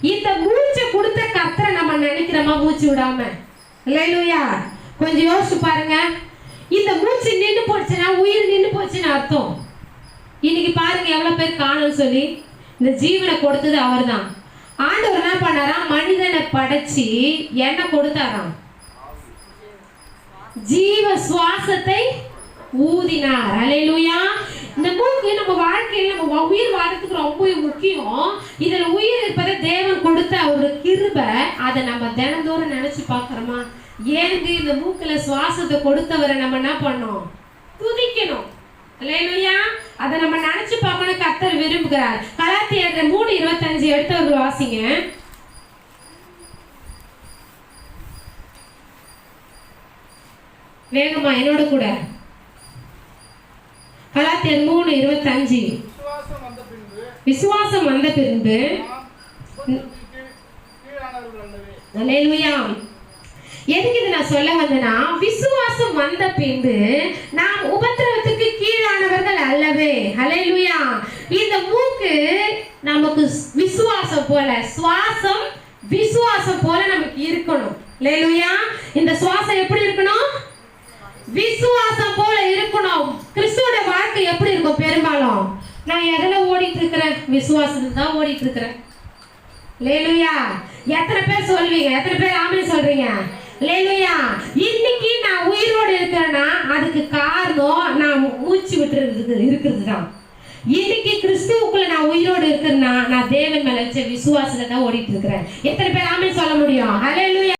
இந்த மூச்சை கொடுத்த கத்தரை நம்ம நினைக்கிறோமா? மூச்சு விடாம. இல்லையா கொஞ்சம் யோசிச்சு பாருங்க. இந்த மூச்சு நின்று போச்சுன்னா உயிர் நின்று போச்சுன்னு அர்த்தம். இன்னைக்கு பாருங்க எவ்வளவு பேர் காணும் சொல்லி. இந்த ஜீவனை கொடுத்தது அவர் தான் ஆண்டவர் என்ன பண்ணாராம்? மனிதனை படைச்சி என்ன கொடுத்தாராம். ஜீவ சுவாசத்தை ஊதினார். அலையிலுயா இந்த மூக்கு நம்ம வாழ்க்கையில நம்ம உயிர் வாழறதுக்கு ரொம்ப முக்கியம். இதுல உயிர் இருப்பதை தேவன் கொடுத்த ஒரு கிருபை அதை நம்ம தினந்தோறும் நினைச்சு பார்க்குறோமா? ஏந்து இந்த மூக்குல சுவாசத்தை கொடுத்தவரை நம்ம என்ன பண்ணோம்? துதிக்கணும். இல்லையா அதை நம்ம நினைச்சு பார்க்கணும் கத்தர் விரும்புகிறார். கலாத்தியர் மூணு இருபத்தஞ்சு எடுத்தவர்கள் வாசிங்க. வேகமா என்னோட கூட. கலாத்தியர் மூணு இருபத்தஞ்சு. விசுவாசம் வந்த பின்பு எதுக்கு இது நான் சொல்ல வந்தேன்னா விசுவாசம் வந்த பின்பு நாம் உபத்திரவத்துக்கு கீழானவர்கள் அல்லவே. அல்லேலூயா. இந்த மூக்கு நமக்கு விசுவாசம் போல சுவாசம் விசுவாசம் போல நமக்கு இருக்கணும். அல்லேலூயா. இந்த சுவாசம் எப்படி இருக்கணும்? விசுவாசம் போல இருக்கணும். நான் எதில் ஓடிட்டு இருக்கிறேன் விசுவாசத்துல தான் ஓடிட்டு இருக்கிறேன் லேலுயா எத்தனை பேர் சொல்வீங்க எத்தனை பேர் ஆமே சொல்றீங்க? லேலுயா இன்னைக்கு நான் உயிரோடு இருக்கிறேன்னா அதுக்கு காரணம் நான் மூச்சு விட்டுறது இருக்கிறது தான் இன்னைக்கு கிறிஸ்துவுக்குள்ள நான் உயிரோடு இருக்கிறேன்னா நான் தேவன் மேல வச்ச விசுவாசத்துல தான் ஓடிட்டு இருக்கிறேன் எத்தனை பேர் ஆமே சொல்ல முடியும்? ஹalleluya